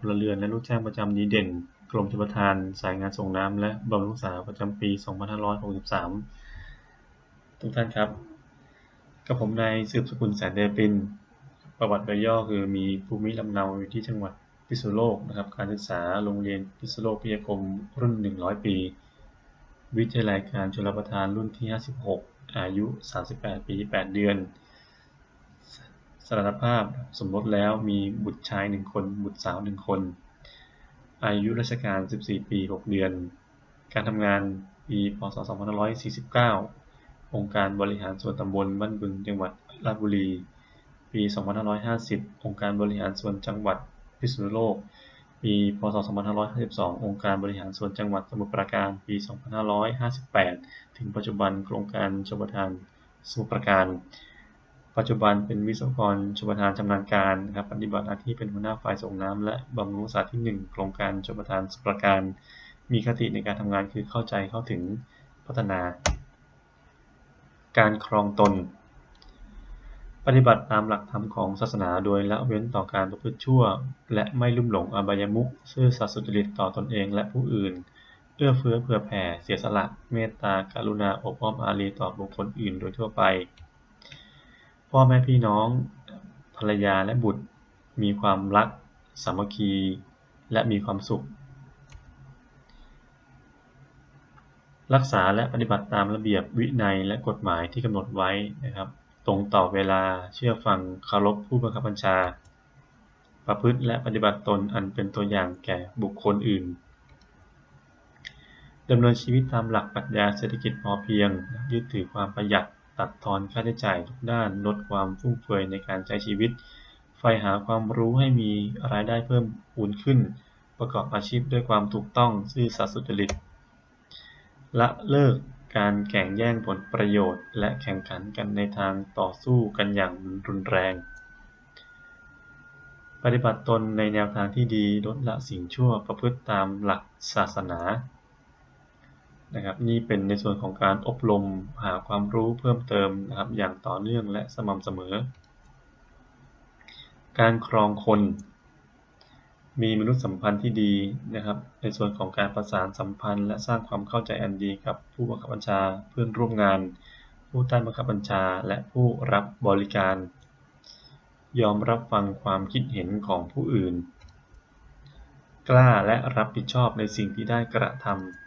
พลเรือนและลูกจ้างประจำดีเด่น กรมชลประทาน สายงานส่งน้ำและบำรุงรักษาประจำปี 2563 ทุกท่านครับ กับผมนายสืบสกุลแสนเดปิน ประวัติโดยย่อคือมีภูมิลำเนาอยู่ที่จังหวัดพิษณุโลกนะครับ การศึกษาโรงเรียนพิษณุโลกพิทยาคมรุ่น 100 ปี วิทยาลัยการชลประทานรุ่นที่ 56 อายุ 38 ปี 8 เดือน สถานภาพสมรสแล้วมีบุตรชาย1คน บุตรสาว1คน อายุราชการ 14 ปี 6 เดือน การทำงานปีพศ2549 องค์การบริหารส่วนตำบลบ้านบึงจังหวัดราชบุรี ปี 2550 องค์การบริหารส่วนจังหวัดพิษณุโลก ปีพศ2552 องค์การบริหารส่วนจังหวัดสมุทรปราการ ปี 2558 ถึงปัจจุบันโครงการชลประทานสมุทรปราการ ปัจจุบันเป็นวิศวกรชลประทานชำนาญการนะครับปฏิบัติหน้าที่เป็นหัวหน้าฝ่ายส่งน้ำและบำรุงรักษาที่ 1 โครงการชลประทานสุปราการ มีคติในการทำงานคือเข้าใจเข้าถึงพัฒนา การครองตน ปฏิบัติตามหลักธรรมของศาสนาโดยละเว้นต่อการประพฤติชั่ว และไม่ลุ่มหลงอบายมุขซื่อสัตย์สุจริตต่อตนเองและผู้อื่นเอื้อเฟื้อเผื่อแผ่เสียสละเมตตากรุณาอบอ้อมอารีต่อบุคคลอื่นโดยทั่วไป พ่อแม่พี่น้อง ภรรยาและบุตร มีความรัก สามัคคี และมีความสุข รักษาและปฏิบัติตามระเบียบวินัยและกฎหมายที่กำหนดไว้นะครับ ตรงต่อเวลาเชื่อฟังเคารพผู้บังคับบัญชา ประพฤติและปฏิบัติตนอันเป็นตัวอย่างแก่บุคคลอื่นดำเนินชีวิตตามหลักปรัชญาเศรษฐกิจพอเพียง ยึดถือความประหยัด ตัดทอนค่าใช้จ่ายทุกด้าน ลดความฟุ่มเฟือยในการใช้ชีวิต ใฝ่หาความรู้ให้มีรายได้เพิ่มพูนขึ้น ประกอบอาชีพด้วยความถูกต้อง ซื่อสัตย์สุจริต ละเลิกการแข่งแย่งผลประโยชน์ และแข่งขันกันในทางต่อสู้กันอย่างรุนแรง ปฏิบัติตนในแนวทางที่ดีลดละสิ่งชั่วประพฤติตามหลักศาสนา นะครับนี่เป็นในส่วนของการอบรมหาความรู้เพิ่มเติมนะครับ อย่างต่อเนื่องและสม่ำเสมอ การครองคน มีมนุษยสัมพันธ์ที่ดีนะครับ ในส่วนของการประสานสัมพันธ์ และสร้างความเข้าใจอันดีกับผู้บังคับบัญชาเพื่อนร่วมงาน ผู้ใต้บังคับบัญชาและผู้รับบริการ ยอมรับฟังความคิดเห็นของผู้อื่น กล้าและรับผิดชอบในสิ่งที่ได้กระทำ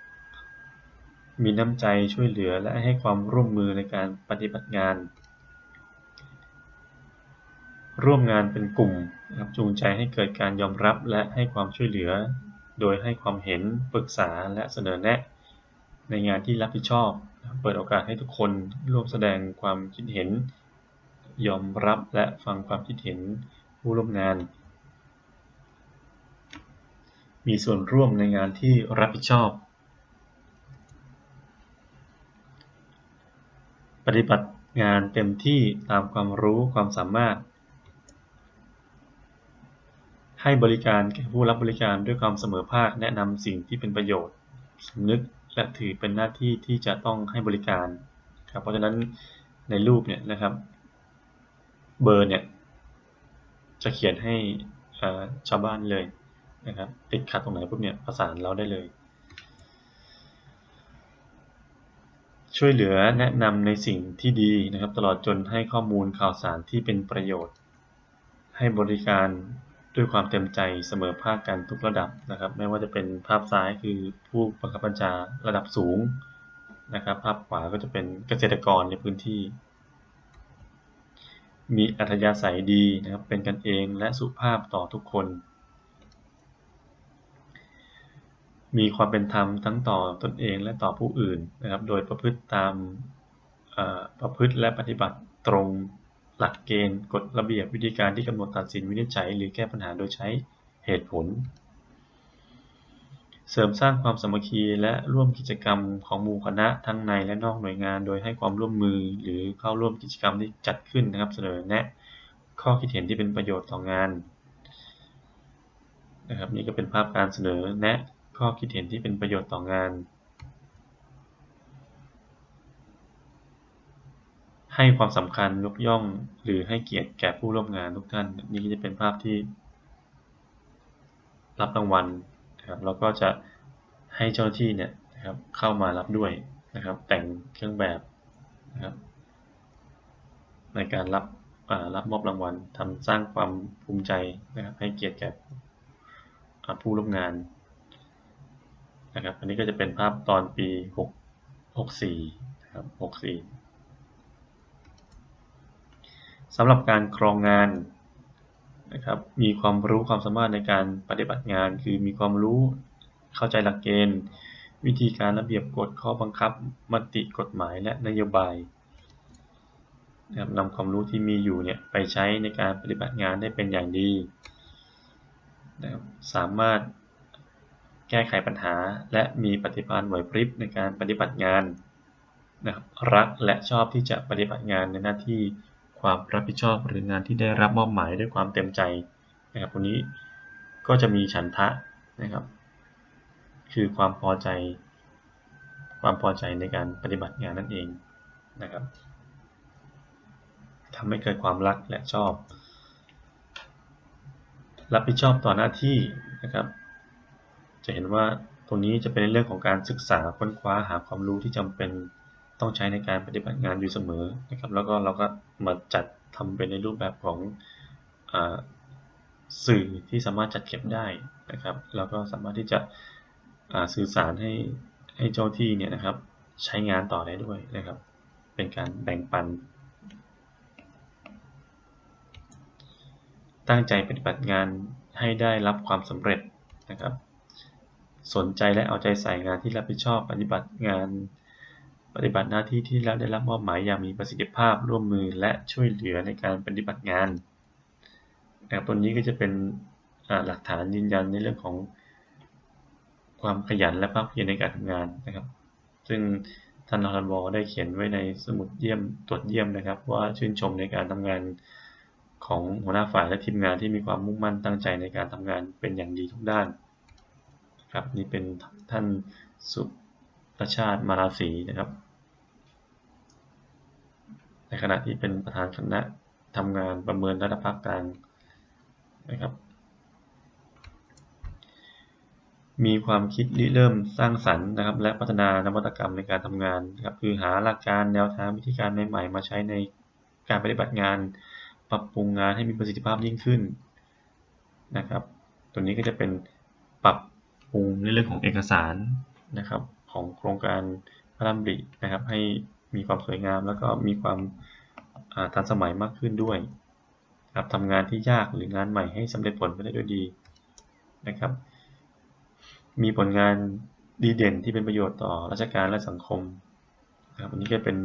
มีน้ำใจช่วยเหลือและให้ความร่วมมือในการปฏิบัติงาน ร่วมงานเป็นกลุ่มนะครับจูงใจให้เกิดการยอมรับและให้ความช่วยเหลือ โดยให้ความเห็นปรึกษาและเสนอแนะ ในงานที่รับผิดชอบ เปิดโอกาสให้ทุกคนร่วมแสดงความคิดเห็น ยอมรับและฟังความคิดเห็นผู้ร่วมงาน มีส่วนร่วมในงานที่รับผิดชอบ ปฏิบัติงานเต็มที่ตามความรู้ความสามารถ ให้บริการแก่ผู้รับบริการด้วยความเสมอภาคแนะนำสิ่งที่เป็นประโยชน์สำนึกและถือเป็นหน้าที่ที่จะต้องให้บริการครับเพราะฉะนั้นในรูปเนี่ยนะครับ เบอร์เนี่ยจะเขียนให้ชาวบ้านเลยนะครับติดขัดตรงไหนปุ๊บเนี่ยประสานเราได้เลย ช่วยเหลือแนะนำในสิ่งที่ดีนะครับ ตลอดจนให้ข้อมูลข่าวสารที่เป็นประโยชน์ ให้บริการด้วยความเต็มใจเสมอภาคกันทุกระดับนะครับ ไม่ว่าจะเป็นภาพซ้ายคือผู้บังคับบัญชาระดับสูงนะครับ ภาพขวาก็จะเป็นเกษตรกรในพื้นที่ มีอัธยาศัยดีนะครับ เป็นกันเองและสุภาพต่อทุกคน มีความเป็นธรรมทั้งต่อตนเองและต่อผู้อื่นนะครับ โดยประพฤติตามประพฤติและปฏิบัติตรงหลักเกณฑ์กฎระเบียบวิธีการที่กำหนดตัดสินวินิจฉัย หรือแก้ปัญหาโดยใช้เหตุผล เสริมสร้างความสามัคคีและร่วมกิจกรรมของหมู่คณะทั้งในและนอกหน่วยงาน โดยให้ความร่วมมือหรือเข้าร่วมกิจกรรมที่จัดขึ้นนะครับ เสนอแนะข้อคิดเห็นที่เป็นประโยชน์ต่องานนะครับนี่ก็เป็นภาพการเสนอแนะ ข้อคิดเห็นที่เป็นประโยชน์ต่องาน ให้ความสำคัญยกย่องหรือให้เกียรติแก่ผู้ร่วมงานทุกท่าน นี่ก็จะเป็นภาพที่ รับรางวัลนะครับเราก็จะให้เจ้าหน้าที่เนี่ยนะครับเข้ามารับด้วยนะครับ แต่งเครื่องแบบนะครับในการรับรับมอบรางวัลทำสร้างความภูมิใจนะครับให้เกียรติแก่ผู้ร่วมงาน นะครับ อันนี้ก็จะเป็นภาพตอนปี 6 64นะครับ64สำหรับการครองงานนะครับ มีความรู้ความสามารถในการปฏิบัติงาน คือมีความรู้เข้าใจหลักเกณฑ์ วิธีการระเบียบกฎข้อบังคับมติกฎหมายและนโยบายนะครับนำความรู้ที่มีอยู่เนี่ยไปใช้ในการปฏิบัติงานได้เป็นอย่างดีนะครับสามารถ แก้ไขปัญหา และมีปฏิภาณไหวพริบในการปฏิบัติงานนะครับรักและชอบที่จะปฏิบัติงานในหน้าที่ความรับผิดชอบหรืองานที่ได้รับมอบหมายด้วยความเต็มใจนะครับตรงนี้ก็จะมีฉันทะนะครับ คือความพอใจ ความพอใจในการปฏิบัติงานนั่นเองนะครับทำให้เกิดความรักและชอบ รับผิดชอบต่อหน้าที่นะครับ จะเห็นว่าตรงนี้จะเป็นเรื่องของการศึกษาค้นคว้าหาความรู้ที่จำเป็นต้องใช้ในการปฏิบัติงานอยู่เสมอนะครับ แล้วก็เราก็มาจัดทำเป็นในรูปแบบของอสื่อที่สามารถจัดเก็บได้นะครับ แล้วก็สามารถที่จะสื่อสารให้ให้เจ้าที่เนี่ยนะครับใช้งานต่อได้ด้วยนะครับ เป็นการแบ่งปัน ตั้งใจปฏิบัติงานให้ได้รับความสำเร็จนะครับ สนใจและเอาใจใส่งานที่รับผิดชอบปฏิบัติงานปฏิบัติหน้าที่ที่เราได้รับมอบหมายอย่างมีประสิทธิภาพร่วมมือและช่วยเหลือในการปฏิบัติงานนะครับตัวนี้ก็จะเป็นหลักฐานยืนยันในเรื่องของความขยันและภาคเพียรในการทำงานนะครับ ซึ่งท่านรอนวอได้เขียนไว้ในสมุดเยี่ยมตรวจเยี่ยมนะครับ ว่าชื่นชมในการทำงานของหัวหน้าฝ่ายและทีมงานที่มีความมุ่งมั่นตั้งใจในการทำงานเป็นอย่างดีทุกด้าน ครับ นี่เป็นท่านสุประชาติมาราศีนะครับ ในขณะที่เป็นประธานคณะทำงานประเมินระดับภาคกลางนะครับ มีความคิดริเริ่มสร้างสรรค์นะครับ และพัฒนานวัตกรรมในการทำงานนะครับคือหาหลักการแนวทางวิธีการใหม่ๆมาใช้ในการปฏิบัติงาน ปรับปรุงงานให้มีประสิทธิภาพยิ่งขึ้นนะครับ ตัวนี้ก็จะเป็นปรับ ปรุงในเรื่องของเอกสารนะครับของโครงการพระรำรินะครับ ให้มีความสวยงามแล้วก็มีความทันสมัยมากขึ้นด้วยครับทำงานที่ยากหรืองานใหม่ให้สำเร็จผลไปได้ด้วยดีนะครับ มีผลงานดีเด่นที่เป็นประโยชน์ต่อราชการและสังคมนะครับอันนี้ก็เป็น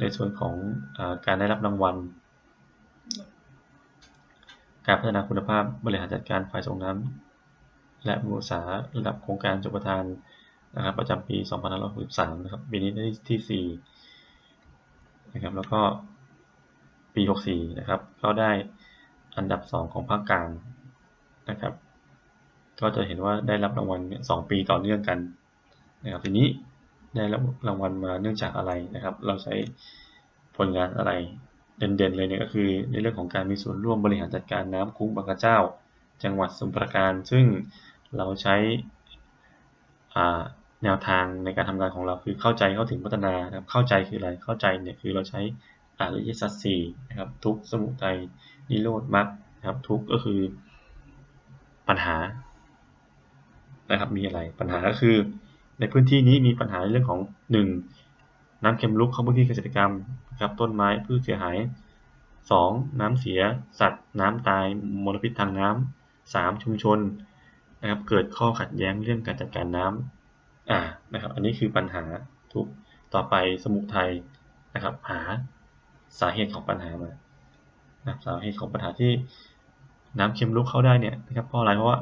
ในส่วนของอการได้รับรางวัล การพัฒนาคุณภาพบริหารจัดการฝ่ายส่งน้ำ และบุรษาระดับโครงการจุปทานนะครับประจำปี 2563 นะครับปีนี้ได้ที่4นะครับแล้วก็ปี 64 นะครับก็ได้อันดับ 2 ของภาคกลางนะครับ ก็จะเห็นว่าได้รับรางวัลสองปีต่อเนื่องกันนะครับทีนี้ได้รับรางวัลมาเนื่องจากอะไรนะครับ เราใช้ผลงานอะไรเด่นๆเลยเนี่ยก็คือในเรื่องของการมีส่วนร่วมบริหารจัดการน้ำคุ้งบางกระเจ้า จังหวัดสมุทรปราการ ซึ่ง เราใช้แนวทางในการทำงานของเราคือเข้าใจเข้าถึงพัฒนาครับเข้าใจคืออะไรเข้าใจเนี่ยคือเราใช้อริยสัจสี่นะครับทุกสมุทัยนิโรธมรรคครับทุกก็คือปัญหานะครับมีอะไรปัญหาก็คือ ในพื้นที่นี้มีปัญหาในเรื่องของ 1. น้ำเค็มลุกเข้าพื้นที่เกษตรกรรมครับต้นไม้พืชเสียหาย 2. น้ำเสีย สัตว์ น้ำตายมลพิษทางน้ำ 3. ชุมชน นะครับเกิดข้อขัดแย้งเรื่องการจัดการน้ำอ่านะครับ อันนี้คือปัญหาทุกต่อไปสมุทัยนะครับ หาสาเหตุของปัญหามานะสาเหตุของปัญหาที่น้ำเค็มลุกเข้าได้เนี่ยนะครับเพราะอะไรเพราะว่า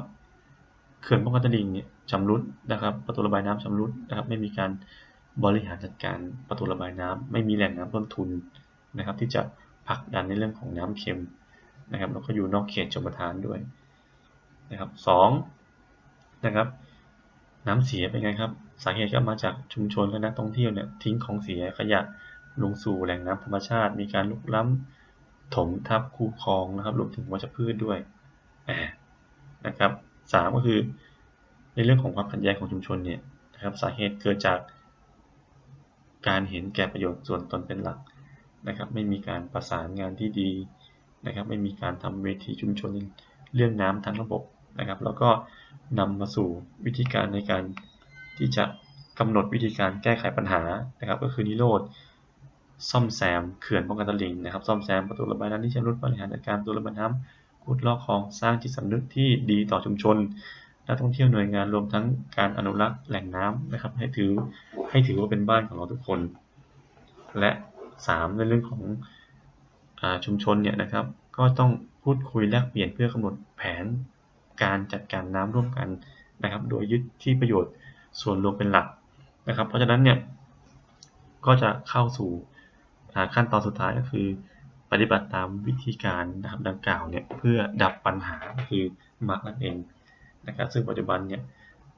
เขื่อนป้องกันตลิ่งเนี่ยชำรุดนะครับ ประตูระบายน้ำชำรุดนะครับ ไม่มีการบริหารจัดการประตูระบายน้ำไม่มีแหล่งน้ำต้นทุนนะครับ ที่จะผลักดันในเรื่องของน้ำเค็มนะครับแล้วก็อยู่นอกเขตชมทานด้วยนะครับสอง นะครับ น้ำเสียเป็นไงครับ สาเหตุก็มาจากชุมชนและนักท่องเที่ยวเนี่ยทิ้งของเสียขยะลงสู่แหล่งน้ำธรรมชาติ มีการลุกล้ำถมทับคูคลองนะครับรวมถึงวัชพืชด้วยนะครับสามก็คือในเรื่องของความขัดแย้งของชุมชนเนี่ยนะครับสาเหตุเกิดจากการเห็นแก่ประโยชน์ส่วนตนเป็นหลักนะครับไม่มีการประสานงานที่ดีนะครับไม่มีการทำเวทีชุมชนเรื่องน้ำทั้งระบบ นะครับแล้วก็นำมาสู่วิธีการในการที่จะกำหนดวิธีการแก้ไขปัญหานะครับ ก็คือนิโรธซ่อมแซมเขื่อนป้องกันตลิ่งนะครับ ซ่อมแซมประตูระบายน้ำที่ชำรุดบริหารจัดการประตูระบายน้ำขุดลอกคลองสร้างจิตสำนึกที่ดีต่อชุมชนนักท่องเที่ยวหน่วยงานรวมทั้งการอนุรักษ์แหล่งน้ำนะครับ ให้ถือให้ถือว่าเป็นบ้านของเราทุกคน และ 3 ในเรื่องของอชุมชนเนี่ยนะครับ ก็ต้องพูดคุยแลกเปลี่ยนเพื่อกำหนดแผน การจัดการน้ำร่วมกันนะครับ โดยยึดที่ประโยชน์ส่วนรวมเป็นหลักนะครับ เพราะฉะนั้นเนี่ยก็จะเข้าสู่ขั้นตอนสุดท้ายก็คือ ปฏิบัติตามวิธีการนะครับดังกล่าวเนี่ยเพื่อดับปัญหาคือมาร์กนั่นเองนะครับซึ่งปัจจุบันเนี่ย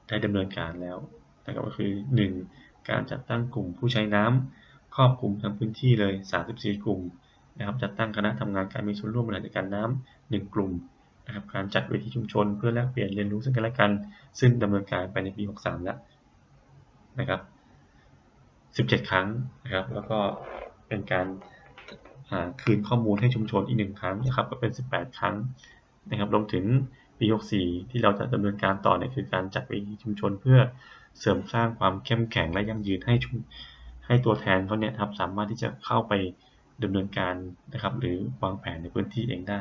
ได้ดำเนินการแล้วนะครับก็คือ 1. การจัดตั้งกลุ่มผู้ใช้น้ำครอบคลุมทั้งพื้นที่เลย 34 กลุ่มนะครับจัดตั้งคณะทำงานการมีส่วนร่วมบริหารจัดการน้ำ1กลุ่ม นะครับการจัดเวทีชุมชน เพื่อแลกเปลี่ยนเรียนรู้ซึ่งกันและกัน ซึ่งดำเนินการไปในปี 63 แล้วนะครับ 17 ครั้งนะครับ แล้วก็เป็นการคืนข้อมูลให้ชุมชนอีกหนึ่งครั้งนะครับ ก็เป็น 18 ครั้งนะครับ รวมถึงปี 64 ที่เราจะดำเนินการต่อเนี่ยคือการจัดเวทีชุมชนเพื่อเสริมสร้างความเข้มแข็งและยั่งยืนให้ให้ตัวแทนเขาเนี่ยครับสามารถที่จะเข้าไปดำเนินการนะครับ หรือวางแผนในพื้นที่เองได้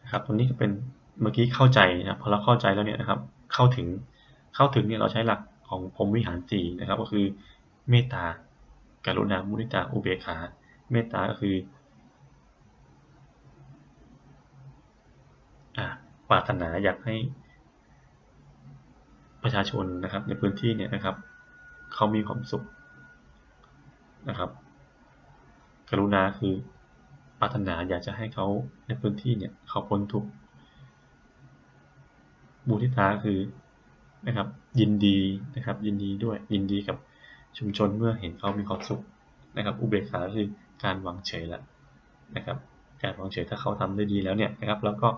นะ ครับตรงนี้ก็เป็นเมื่อกี้เข้าใจนะพอเราเข้าใจแล้วเนี่ยนะครับ เข้าถึงเข้าถึงเนี่ยเราใช้หลักของพรมวิหารสี่นะครับ ก็คือเมตตาการุณามุนิตาอุเบกขา เมตตาก็คืออ่าปรารถนาอยากให้ประชาชนนะครับ ในพื้นที่เนี่ยนะครับเขามีความสุขนะครับ กรุณาคือ ปรารถนาอยากจะให้เขาในพื้นที่เนี่ยเขาพ้นทุกข์บูทิตาคือนะครับ ยินดีนะครับ ยินดีด้วยยินดีกับชุมชนเมื่อเห็นเขามีความสุขนะครับ อุเบกขาคือการวางเฉยละนะครับ การวางเฉยถ้าเขาทำได้ดีแล้วเนี่ยนะครับ แล้วก็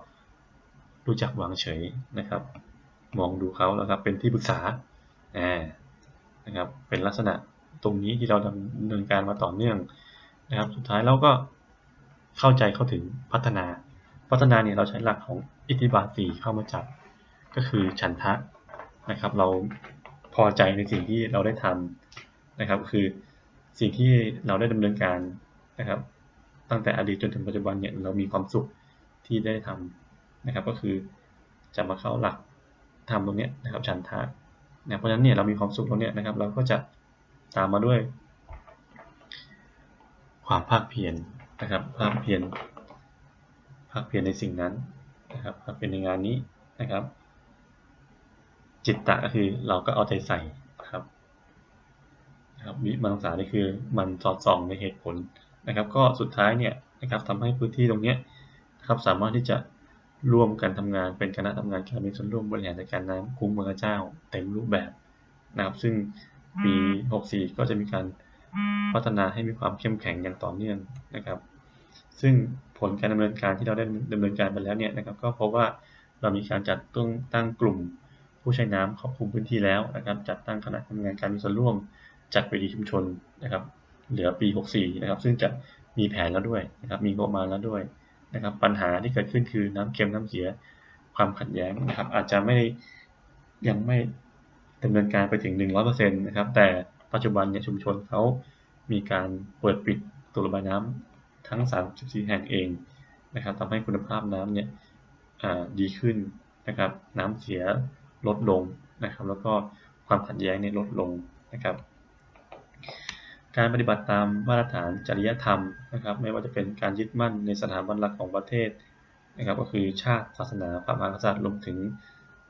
รู้จักวางเฉยนะครับ มองดูเขาแล้วครับเป็นที่ปรึกษาอ่านะครับ เป็นลักษณะตรงนี้ที่เราดำเนินการมาต่อเนื่องนะครับ สุดท้ายเราก็ เข้าใจเข้าถึงพัฒนา พัฒนาเนี่ยเราใช้หลักของอิทธิบาทสีเข้ามาจับ ก็คือฉันทะนะครับ เราพอใจในสิ่งที่เราได้ทำนะครับ คือสิ่งที่เราได้ดำเนินการนะครับ ตั้งแต่อดีตจนถึงปัจจุบันเนี่ยเรามีความสุขที่ได้ทำนะครับ ก็คือจะมาเข้าหลักทำตรงนี้นะครับฉันทะนะเพราะฉะนั้นเนี่ยเรามีความสุขตรงนี้นะครับ เราก็จะตามมาด้วย ความภาคเพียร นะครับภาคเพียรภาคเพียรในสิ่งนั้นนะครับภาคเพียรในงานนี้นะครับ จิตตะก็คือเราก็เอาใจใส่ครับนะครับวิมังสานี่คือมันสอดส่องในเหตุผลนะครับ ก็สุดท้ายเนี่ยนะครับทำให้พื้นที่ตรงนี้นะครับสามารถที่จะร่วมกันทำงานเป็นคณะทำงานการมีส่วนร่วมบริหารจัดการน้ำคุ้มเมืองเจ้า เต็มรูปแบบนะครับ ซึ่งปี 64 ก็จะมีการพัฒนาให้มีความเข้มแข็งอย่างต่อเนื่องนะครับ ซึ่งผลการดำเนินการที่เราได้ดำเนินการไปแล้วเนี่ยนะครับ ก็พบว่าเรามีการจัดตั้งตั้งกลุ่มผู้ใช้น้ำครอบคลุมพื้นที่แล้วนะครับ จัดตั้งคณะทำงานการมีส่วนร่วม จัดเวทีชุมชนนะครับ เหลือปี 64 นะครับ ซึ่งจะมีแผนแล้วด้วยนะครับ มีงบมาแล้วด้วยนะครับ ปัญหาที่เกิดขึ้นคือน้ำเค็มน้ำเสียความขัดแย้งนะครับ อาจจะไม่ยังไม่ดำเนินการไปถึง 100%นะครับ แต่ปัจจุบันเนี่ยชุมชนเขามีการเปิดปิดตัวระบายน้ำ ทั้ง 34 แห่งเองนะครับทำให้คุณภาพน้ำเนี่ยดีขึ้นนะครับ น้ำเสียลดลงนะครับ แล้วก็ความขัดแย้งเนี่ยลดลงนะครับ การปฏิบัติตามมาตรฐานจริยธรรมนะครับ ไม่ว่าจะเป็นการยึดมั่นในสถาบันหลักของประเทศนะครับ ก็คือชาติศาสนาพระมหากษัตริย์รวมถึง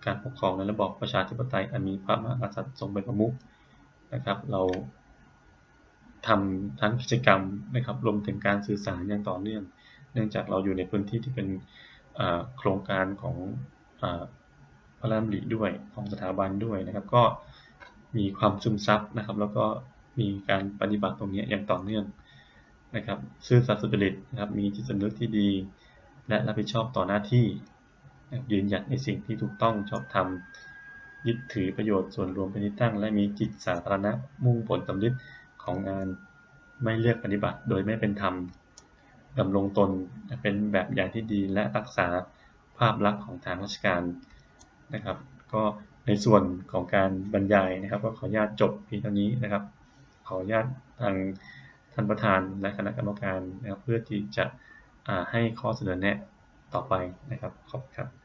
การปกครองในระบอบประชาธิปไตยอันมีพระมหากษัตริย์ทรงเป็นประมุขนะครับ เรา ทำทั้งกิจกรรมนะครับรวมถึงการสื่อสารอย่างต่อเนื่อง เนื่องจากเราอยู่ในพื้นที่ที่เป็นโครงการของพระรามหลีด้วยของสถาบันด้วยนะครับ ก็มีความซึมซับนะครับ แล้วก็มีการปฏิบัติตรงนี้อย่างต่อเนื่องนะครับซื่อสัตย์สุจริตนะครับมีจิตสำนึกที่ดี และรับผิดชอบต่อหน้าที่นะยืนหยัดในสิ่งที่ถูกต้องชอบธรรมยึดถือประโยชน์ส่วนรวมเป็นที่ตั้ง และมีจิตสาธารณะมุ่งผลสำลิด ของงานไม่เลือกปฏิบัติโดยไม่เป็นธรรมดำรงตนเป็นแบบอย่างที่ดีและรักษาภาพลักษณ์ของทางราชการนะครับ ก็ในส่วนของการบรรยายนะครับ ก็ขออนุญาตจบเพียงเท่านี้นะครับ ขออนุญาตทางท่านประธานและคณะกรรมการนะครับ เพื่อที่จะให้ข้อเสนอแนะต่อไปนะครับขอบคุณครับ